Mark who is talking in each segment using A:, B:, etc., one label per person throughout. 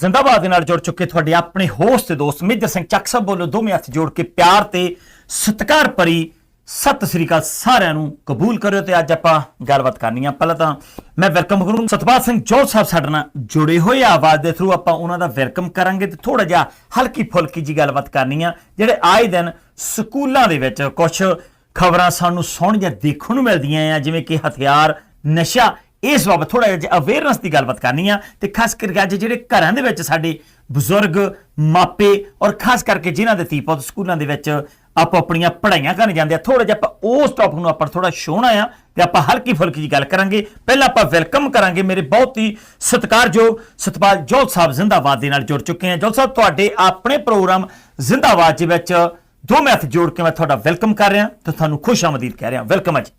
A: ਜ਼ਿੰਦਾਬਾਦ ਦੇ ਨਾਲ ਜੁੜ ਚੁੱਕੇ ਤੁਹਾਡੇ ਆਪਣੇ ਹੋਸਟ ਤੇ ਦੋਸਤ ਮੇਜਰ ਸਿੰਘ ਚੱਕ ਸਾਹਿਬ ਵੱਲੋਂ ਦੋਵੇਂ ਹੱਥ ਜੋੜ ਕੇ ਪਿਆਰ ਤੇ ਸਤਿਕਾਰ ਭਰੀ ਸਤਿ ਸ੍ਰੀ ਅਕਾਲ ਸਾਰਿਆਂ ਨੂੰ ਕਬੂਲ ਕਰਿਓ ਤੇ ਅੱਜ ਆਪਾਂ ਗੱਲਬਾਤ ਕਰਨੀ ਆ। ਪਹਿਲਾਂ ਤਾਂ ਮੈਂ ਵੈਲਕਮ ਕਰੂੰ ਸਤਪਾਲ ਸਿੰਘ ਜੋਲ ਸਾਹਿਬ ਸਾਡੇ ਨਾਲ ਜੁੜੇ ਹੋਏ ਆਵਾਜ਼ ਦੇ ਥਰੂ ਆਪਾਂ ਉਹਨਾਂ ਦਾ ਵੈਲਕਮ ਕਰਾਂਗੇ ਤੇ ਥੋੜਾ ਜਿਹਾ ਹਲਕੀ ਫੁਲਕੀ ਜੀ ਗੱਲਬਾਤ ਕਰਨੀ ਆ। ਜਿਹੜੇ ਆਏ ਦਿਨ ਸਕੂਲਾਂ ਦੇ ਵਿੱਚ ਕੁਝ ਖਬਰਾਂ ਸਾਨੂੰ ਸੁਣ ਜਾਂ ਦੇਖਣ ਨੂੰ ਮਿਲਦੀਆਂ ਆ, ਜਿਵੇਂ ਕਿ ਹਥਿਆਰ, ਨਸ਼ਾ ਇਸ ਬਾਬਤ ਥੋੜਾ ਜਿਹਾ ਅਵੇਅਰਨੈਸ ਦੀ ਗੱਲਬਾਤ ਕਰਨੀ ਆ, ਤੇ ਖਾਸ ਕਰਕੇ ਅੱਜ ਜਿਹੜੇ ਘਰਾਂ ਦੇ ਵਿੱਚ ਸਾਡੇ ਬਜ਼ੁਰਗ, ਮਾਪੇ ਔਰ ਖਾਸ ਕਰਕੇ ਜਿਨ੍ਹਾਂ ਦੇ ਧੀ ਪੁੱਤ ਸਕੂਲਾਂ ਦੇ ਵਿੱਚ ਆਪੋ ਆਪਣੀਆਂ ਪੜ੍ਹਾਈਆਂ ਕਰਨ ਜਾਂਦੇ ਆ ਥੋੜਾ ਜਿਹਾ ਆਪਾਂ ਉਸ ਟੌਪਿਕ ਨੂੰ ਆਪਾਂ ਥੋੜਾ ਛੋਣਾ ਆ, ਤੇ ਆਪਾਂ ਹਲਕੀ ਫੁਲਕੀ ਜੀ ਗੱਲ ਕਰਾਂਗੇ। ਪਹਿਲਾਂ ਆਪਾਂ ਵੈਲਕਮ ਕਰਾਂਗੇ ਮੇਰੇ ਬਹੁਤ ਹੀ ਸਤਿਕਾਰਯੋਗ ਸਤਪਾਲ ਜੋਲ ਸਾਹਿਬ ਜ਼ਿੰਦਾਬਾਦ ਦੇ ਨਾਲ ਜੁੜ ਚੁੱਕੇ ਆ। ਜੋਲ ਸਾਹਿਬ, ਤੁਹਾਡੇ ਆਪਣੇ ਪ੍ਰੋਗਰਾਮ ਜ਼ਿੰਦਾਬਾਦ ਦੇ ਵਿੱਚ ਦੋ ਮੈਂ ਹੱਥ ਜੋੜ ਕੇ ਮੈਂ ਤੁਹਾਡਾ ਵੈਲਕਮ ਕਰ ਰਿਹਾ, ਤੇ ਤੁਹਾਨੂੰ ਖੁਸ਼ ਆਮਦੀਦ ਕਹਿ ਰਿਹਾ। ਵੈਲਕਮ ਹੈ ਜੀ।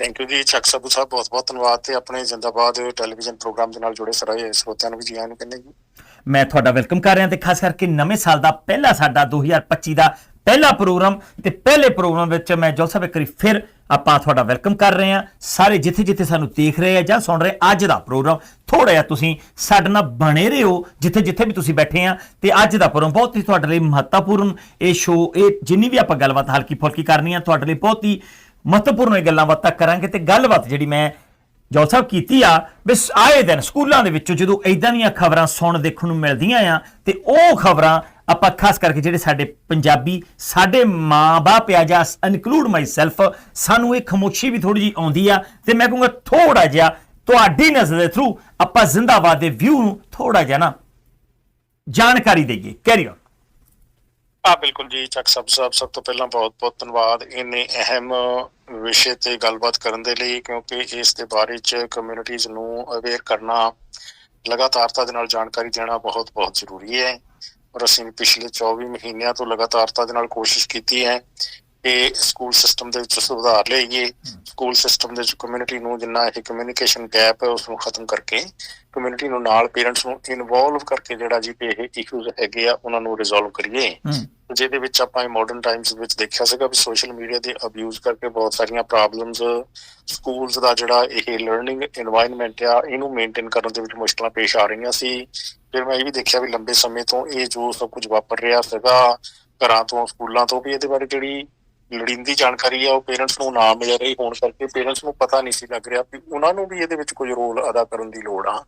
B: ਥੈਂਕ ਯੂ ਜੀ ਚੱਕ ਸਾਬੂ ਸਾਹਿਬ, ਬਹੁਤ ਬਹੁਤ ਧੰਨਵਾਦ ਤੇ ਆਪਣੇ ਜਿੰਦਾਬਾਦ ਟੈਲੀਵਿਜ਼ਨ ਪ੍ਰੋਗਰਾਮ ਦੇ ਨਾਲ ਜੁੜੇ ਸਾਰੇ ਸਰੋਤਿਆਂ ਨੂੰ ਵੀ ਜੀ ਆਇਆਂ ਨੂੰ ਕਹਿੰਦੇ ਜੀ।
A: ਮੈਂ ਤੁਹਾਡਾ ਵੈਲਕਮ ਕਰ ਰਿਹਾ ਤੇ ਖਾਸ ਕਰਕੇ ਨਵੇਂ ਸਾਲ ਦਾ ਪਹਿਲਾ ਸਾਡਾ 2025 ਦਾ ਪਹਿਲਾ ਪ੍ਰੋਗਰਾਮ ਤੇ ਪਹਿਲੇ ਪ੍ਰੋਗਰਾਮ ਵਿੱਚ ਮੈਂ ਜੋਲ ਸਾਹਿਬ ਫਿਰ ਆਪਾਂ ਤੁਹਾਡਾ ਵੈਲਕਮ ਕਰ ਰਹੇ ਹਾਂ। ਸਾਰੇ ਜਿੱਥੇ ਜਿੱਥੇ ਸਾਨੂੰ ਦੇਖ ਰਹੇ ਆ ਜਾਂ ਸੁਣ ਰਹੇ, ਅੱਜ ਦਾ ਪ੍ਰੋਗਰਾਮ ਥੋੜਾ ਜਿਹਾ ਤੁਸੀਂ ਸਾਡੇ ਨਾਲ ਬਣੇ ਰਹੋ, ਜਿੱਥੇ ਜਿੱਥੇ ਵੀ ਤੁਸੀਂ ਬੈਠੇ ਆ ਤੇ ਅੱਜ ਦਾ ਪ੍ਰੋਗਰਾਮ ਬਹੁਤ ਹੀ ਤੁਹਾਡੇ ਲਈ ਮਹੱਤਵਪੂਰਨ ਇਹ ਸ਼ੋਅ ਇਹ ਜਿੰਨੀ ਵੀ ਆਪਾਂ ਗੱਲਬਾਤ ਹਲਕੀ ਫੁਲਕੀ ਕਰਨੀ ਆ, ਤੁਹਾਡੇ ਲਈ ਬਹੁਤ ਹੀ ਮਹੱਤਵਪੂਰਨ ਇਹ ਗੱਲਾਂ ਬਾਤਾਂ ਕਰਾਂਗੇ ਤੇ ਗੱਲਬਾਤ ਜਿਹੜੀ ਮੈਂ ਜੋਲ ਸਾਹਿਬ ਕੀਤੀ ਆ ਬਿਸ ਆਏ ਦਿਨ ਸਕੂਲਾਂ ਦੇ ਵਿੱਚੋਂ ਜਦੋਂ ਐਦਾਂ ਦੀਆਂ ਖਬਰਾਂ ਸੁਣ ਦੇਖਣ ਨੂੰ ਮਿਲਦੀਆਂ ਆ, ਤੇ ਉਹ ਖਬਰਾਂ ਆਪਾਂ ਖਾਸ ਕਰਕੇ ਜਿਹੜੇ ਸਾਡੇ ਪੰਜਾਬੀ, ਸਾਡੇ ਮਾਂ-ਬਾਪ ਆ ਜਾਂ ਇਨਕਲੂਡ ਮਾਈ ਸੈਲਫ ਸਾਨੂੰ ਇਹ ਖਮੋਸ਼ੀ ਵੀ ਥੋੜੀ ਜੀ ਆਉਂਦੀ ਆ, ਤੇ ਮੈਂ ਕਹੂੰਗਾ ਥੋੜਾ ਜਿਹਾ ਤੁਹਾਡੀ ਨਜ਼ਰ ਦੇ ਥਰੂ ਆਪਾਂ ਜ਼ਿੰਦਾਬਾਦ ਦੇ ਵਿਊ ਨੂੰ ਥੋੜਾ ਜਿਹਾ ਨਾ ਜਾਣਕਾਰੀ ਦੇਈਏ। ਕੈਰੀ
B: ਆ ਬਿਲਕੁਲ ਜੀ, ਚੱਕ ਸਾਹਿਬ ਸਾਹਿਬ ਸਭ ਤੋਂ ਪਹਿਲਾਂ ਬਹੁਤ ਬਹੁਤ ਧੰਨਵਾਦ ਇੰਨੇ ਅਹਿਮ ਵਿਸ਼ੇ ਤੇ ਗੱਲਬਾਤ ਕਰਨ ਦੇ ਲਈ, ਕਿਉਂਕਿ ਇਸ ਦੇ ਬਾਰੇ ਚ ਕਮਿਊਨਿਟੀਜ਼ ਨੂੰ ਅਵੇਅਰ ਕਰਨਾ, ਲਗਾਤਾਰਤਾ ਦੇ ਨਾਲ ਜਾਣਕਾਰੀ ਦੇਣਾ ਬਹੁਤ ਬਹੁਤ ਜ਼ਰੂਰੀ ਹੈ। ਔਰ ਅਸੀਂ ਪਿਛਲੇ 24 ਮਹੀਨਿਆਂ ਤੋਂ ਲਗਾਤਾਰਤਾ ਦੇ ਨਾਲ ਕੋਸ਼ਿਸ਼ ਕੀਤੀ ਹੈ ਕਿ ਸਕੂਲ ਸਿਸਟਮ ਦੇ ਵਿੱਚ ਸੁਧਾਰ ਲਈਏ। ਸਕੂਲ ਸਿਸਟਮ ਦੇ ਵਿੱਚ ਕਮਿਊਨਿਟੀ ਨੂੰ ਜਿੰਨਾ ਇਹ ਕਮਿਊਨੀਕੇਸ਼ਨ ਗੈਪ ਹੈ ਉਸ ਨੂੰ ਖਤਮ ਕਰਕੇ ਕਮਿਊਨਿਟੀ ਨੂੰ ਨਾਲ ਪੇਰੈਂਟਸ ਨੂੰ ਇਨਵੋਲਵ ਕਰਕੇ ਜਿਹੜਾ ਜੀ ਇਹ ਇਸ਼ੂਜ਼ ਹੈਗੇ ਆ ਉਹਨਾਂ ਨੂੰ ਰਿਜ਼ੋਲਵ ਕਰੀਏ। ਜਿਹਦੇ ਵਿੱਚ ਆਪਾਂ ਮਾਡਰਨ ਟਾਈਮਸ ਵਿੱਚ ਦੇਖਿਆ ਸੀਗਾ ਵੀ ਸੋਸ਼ਲ ਮੀਡੀਆ ਦੇ ਅਬਿਊਜ਼ ਕਰਕੇ ਬਹੁਤ ਸਾਰੀਆਂ ਪ੍ਰੋਬਲਮਸ ਸਕੂਲਸ ਦਾ ਜਿਹੜਾ ਇਹ ਲਰਨਿੰਗ এনवायरमेंट ਆ ਇਹਨੂੰ ਮੇਨਟੇਨ ਕਰਨ ਦੇ ਵਿੱਚ ਮੁਸ਼ਕਲਾਂ ਪੇਸ਼ ਆ ਰਹੀਆਂ ਸੀ। ਫਿਰ ਮੈਂ ਇਹ ਵੀ ਦੇਖਿਆ ਵੀ ਲੰਬੇ ਸਮੇਂ ਤੋਂ ਇਹ ਜੋ ਸਭ ਕੁਝ ਵਾਪਰ ਰਿਹਾ ਸੀਗਾ ਘਰਾਂ ਤੋਂ ਸਕੂਲਾਂ ਤੋਂ ਵੀ ਇਹਦੇ ਬਾਰੇ ਜਿਹੜੀ ਲੋੜੀਂਦੀ ਜਾਣਕਾਰੀ ਆ ਉਹ ਪੇਰੈਂਟਸ ਨੂੰ ਨਾ ਮਿਲ ਰਹੀ ਹੋਣ ਕਰਕੇ ਪੇਰੈਂਟਸ ਨੂੰ ਪਤਾ ਨਹੀਂ ਸੀ ਲੱਗ ਰਿਹਾ ਵੀ ਉਹਨਾਂ ਨੂੰ ਵੀ ਇਹਦੇ ਵਿੱਚ ਕੁਝ ਰੋਲ ਅਦਾ ਕਰਨ ਦੀ ਲੋੜ ਆ।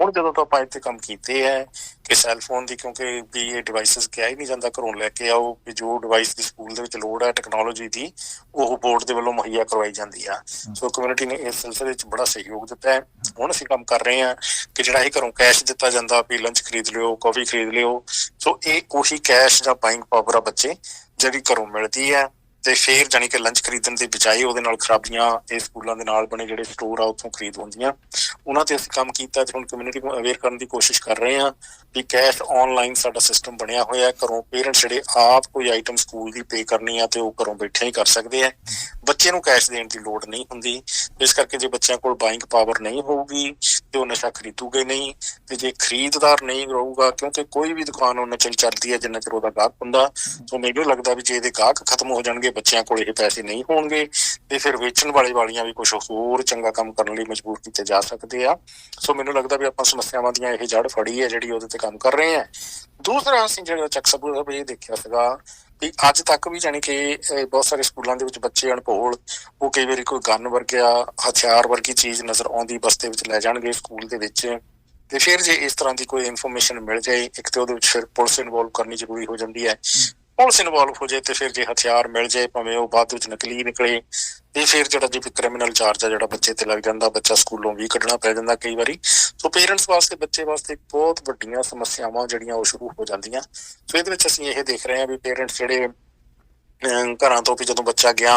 B: ਹੁਣ ਜਦੋਂ ਤੋਂ ਆਪਾਂ ਇੱਥੇ ਕੰਮ ਕੀਤੇ ਹੈ ਕਿ ਸੈੱਲ ਫੋਨ ਦੀ ਕਿਉਂਕਿ ਵੀ ਇਹ ਡਿਵਾਈਸਸ ਕਿਹਾ ਹੀ ਨਹੀਂ ਜਾਂਦਾ ਘਰੋਂ ਲੈ ਕੇ ਆਓ ਕਿ ਜੋ ਡਿਵਾਈਸ ਦੀ ਸਕੂਲ ਦੇ ਵਿੱਚ ਲੋੜ ਹੈ ਟੈਕਨੋਲੋਜੀ ਦੀ ਉਹ ਬੋਰਡ ਦੇ ਵੱਲੋਂ ਮੁਹੱਈਆ ਕਰਵਾਈ ਜਾਂਦੀ ਆ। ਸੋ ਕਮਿਊਨਿਟੀ ਨੇ ਇਸ ਸਿਲਸਿਲੇ ਵਿੱਚ ਬੜਾ ਸਹਿਯੋਗ ਦਿੱਤਾ ਹੈ। ਹੁਣ ਅਸੀਂ ਕੰਮ ਕਰ ਰਹੇ ਹਾਂ ਕਿ ਜਿਹੜਾ ਇਹ ਘਰੋਂ ਕੈਸ਼ ਦਿੱਤਾ ਜਾਂਦਾ ਵੀ ਲੰਚ ਖਰੀਦ ਲਿਓ ਕਾਫੀ ਖਰੀਦ ਲਿਓ। ਸੋ ਇਹ ਉਹੀ ਕੈਸ਼ ਜਾਂ ਬਾਇੰਗ ਪਾਵਰ ਆ ਬੱਚੇ ਜਿਹੜੀ ਘਰੋਂ ਮਿਲਦੀ ਹੈ। ਤੇ ਫੇਰ ਜਾਨੀ ਕਿ ਲੰਚ ਖਰੀਦਣ ਦੀ ਬਜਾਏ ਉਹਦੇ ਨਾਲ ਖਰਾਬੀਆਂ ਇਹ ਸਕੂਲਾਂ ਦੇ ਨਾਲ ਬਣੇ ਜਿਹੜੇ ਸਟੋਰ ਆ ਉੱਥੋਂ ਖਰੀਦ ਹੁੰਦੀਆਂ। ਉਹਨਾਂ ਤੇ ਅਸੀਂ ਕੰਮ ਕੀਤਾ ਤੇ ਹੁਣ ਕਮਿਊਨਿਟੀ ਨੂੰ ਅਵੇਅਰ ਕਰਨ ਦੀ ਕੋਸ਼ਿਸ਼ ਕਰ ਰਹੇ ਹਾਂ ਵੀ ਕੈਸ਼ ਆਨਲਾਈਨ ਸਾਡਾ ਸਿਸਟਮ ਬਣਿਆ ਹੋਇਆ ਹੈ। ਘਰੋਂ ਪੇਰੈਂਟਸ ਜਿਹੜੇ ਆਪ ਕੋਈ ਆਈਟਮ ਸਕੂਲ ਦੀ ਪੇ ਕਰਨੀ ਆ ਤੇ ਉਹ ਘਰੋਂ ਬੈਠੇ ਹੀ ਕਰ ਸਕਦੇ ਆ। ਬੱਚੇ ਨੂੰ ਕੈਸ਼ ਦੇਣ ਦੀ ਲੋੜ ਨਹੀਂ ਹੁੰਦੀ। ਇਸ ਕਰਕੇ ਜੇ ਬੱਚਿਆਂ ਕੋਲ ਬਾਇੰਗ ਪਾਵਰ ਨਹੀਂ ਹੋਊਗੀ ਤੇ ਉਹ ਨਸ਼ਾ ਖਰੀਦੂਗੇ ਨਹੀਂ ਤੇ ਜੇ ਖਰੀਦਦਾਰ ਨਹੀਂ ਰਹੂਗਾ ਕਿਉਂਕਿ ਕੋਈ ਵੀ ਦੁਕਾਨ ਉਹਨਾਂ ਚਿਰ ਚੱਲਦੀ ਹੈ, ਜਿੰਨਾ ਚਿਰ ਉਹਦਾ ਗਾਹਕ ਹੁੰਦਾ ਸੋ ਮੈਨੂੰ ਲੱਗਦਾ ਵੀ ਜੇ ਇਹਦੇ ਗਾਹਕ ਖਤਮ ਹੋ ਜਾਣਗੇ ਬੱਚਿਆਂ ਕੋਲ ਇਹ ਪੈਸੇ ਨਹੀਂ ਹੋਣਗੇ ਤੇ ਫਿਰ ਵੇਚਣ ਵਾਲੇ ਵਾਲੀਆਂ ਵੀ ਕੁਝ ਹੋਰ ਚੰਗਾ ਕੰਮ ਕਰਨ ਲਈ ਮਜਬੂਰ ਕੀਤੇ ਜਾ ਸਕਦੇ ਆ। ਸੋ ਮੈਨੂੰ ਲੱਗਦਾ ਵੀ ਆਪਾਂ ਸਮੱਸਿਆਵਾਂ ਦੀਆਂ ਇਹ ਜੜ ਫੜੀ ਹੈ ਜਿਹੜੀ ਉਹਦੇ ਤੇ ਕੰਮ ਕਰ ਰਹੇ ਹਾਂ ਦੂਸਰਾ ਅਸੀਂ ਜਿਹੜਾ ਚੱਕ ਸਬੂਤ ਵੀ ਦੇਖਿਆ ਸੀਗਾ ਵੀ ਅੱਜ ਤੱਕ ਵੀ ਜਾਨੀ ਕਿ ਬਹੁਤ ਸਾਰੇ ਸਕੂਲਾਂ ਦੇ ਵਿੱਚ ਬੱਚੇ ਅਣਭੋਲ, ਉਹ ਕਈ ਵਾਰੀ ਕੋਈ ਗਨ ਵਰਗਿਆ, ਹਥਿਆਰ ਵਰਗੀ ਚੀਜ਼ ਨਜ਼ਰ ਆਉਂਦੀ ਬਸਤੇ ਵਿੱਚ ਲੈ ਜਾਣਗੇ ਸਕੂਲ ਦੇ ਵਿੱਚ। ਤੇ ਫਿਰ ਜੇ ਇਸ ਤਰ੍ਹਾਂ ਦੀ ਕੋਈ ਇਨਫੋਰਮੇਸ਼ਨ ਮਿਲ ਜਾਏ, ਇੱਕ ਤੇ ਉਹਦੇ ਵਿੱਚ ਫਿਰ ਪੁਲਿਸ ਇਨਵੋਲਵ ਕਰਨੀ ਜ਼ਰੂਰੀ ਹੋ ਜਾਂਦੀ ਹੈ। ਪੁਲਿਸ ਇਨਵੋਲਵ ਹੋ ਜਾਏ ਤੇ ਫਿਰ ਜੇ ਹਥਿਆਰ ਮਿਲ ਜਾਏ ਭਾਵੇਂ ਉਹ ਬਾਅਦ ਵਿੱਚ ਨਕਲੀ ਨਿਕਲੇ ਤੇ ਫਿਰ ਜਿਹੜਾ ਜੇ ਕ੍ਰਿਮੀਨਲ ਚਾਰਜ ਆ ਜਿਹੜਾ ਬੱਚੇ ਤੇ ਲੱਗ ਜਾਂਦਾ ਬੱਚਾ ਸਕੂਲੋਂ ਵੀ ਕੱਢਣਾ ਪੈ ਜਾਂਦਾ ਕਈ ਵਾਰੀ। ਸੋ ਪੇਰੈਂਟਸ ਵਾਸਤੇ ਬੱਚੇ ਵਾਸਤੇ ਬਹੁਤ ਵੱਡੀਆਂ ਸਮੱਸਿਆਵਾਂ ਜਿਹੜੀਆਂ ਉਹ ਸ਼ੁਰੂ ਹੋ ਜਾਂਦੀਆਂ। ਸੋ ਇਹਦੇ ਵਿੱਚ ਅਸੀਂ ਇਹ ਦੇਖ ਰਹੇ ਹਾਂ ਵੀ ਪੇਰੈਂਟਸ ਜਿਹੜੇ ਘਰਾਂ ਤੋਂ ਵੀ ਜਦੋਂ ਬੱਚਾ ਗਿਆ